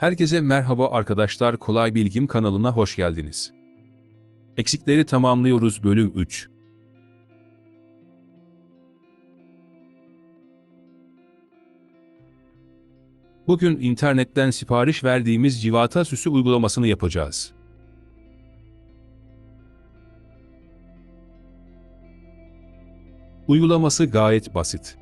Herkese merhaba arkadaşlar Kolay Bilgim kanalına hoş geldiniz. Eksikleri tamamlıyoruz bölüm 3. Bugün internetten sipariş verdiğimiz civata süsü uygulamasını yapacağız. Uygulaması gayet basit.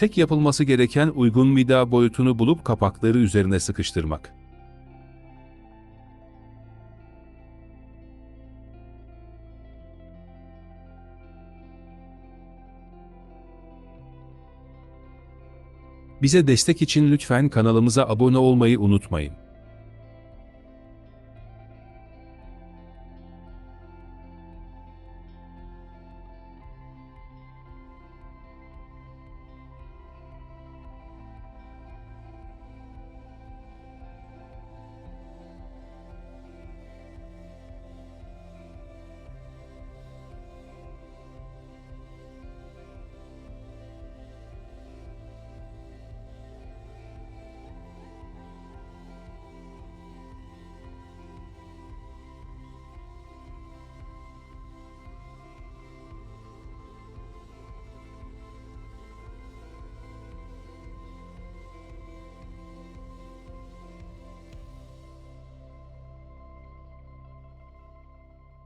Tek yapılması gereken uygun vida boyutunu bulup kapakları üzerine sıkıştırmak. Bize destek için lütfen kanalımıza abone olmayı unutmayın.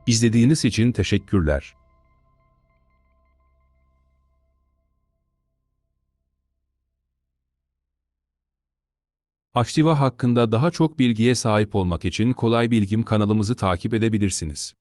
İzlediğiniz için teşekkürler. Aktiva hakkında daha çok bilgiye sahip olmak için Kolay Bilgim kanalımızı takip edebilirsiniz.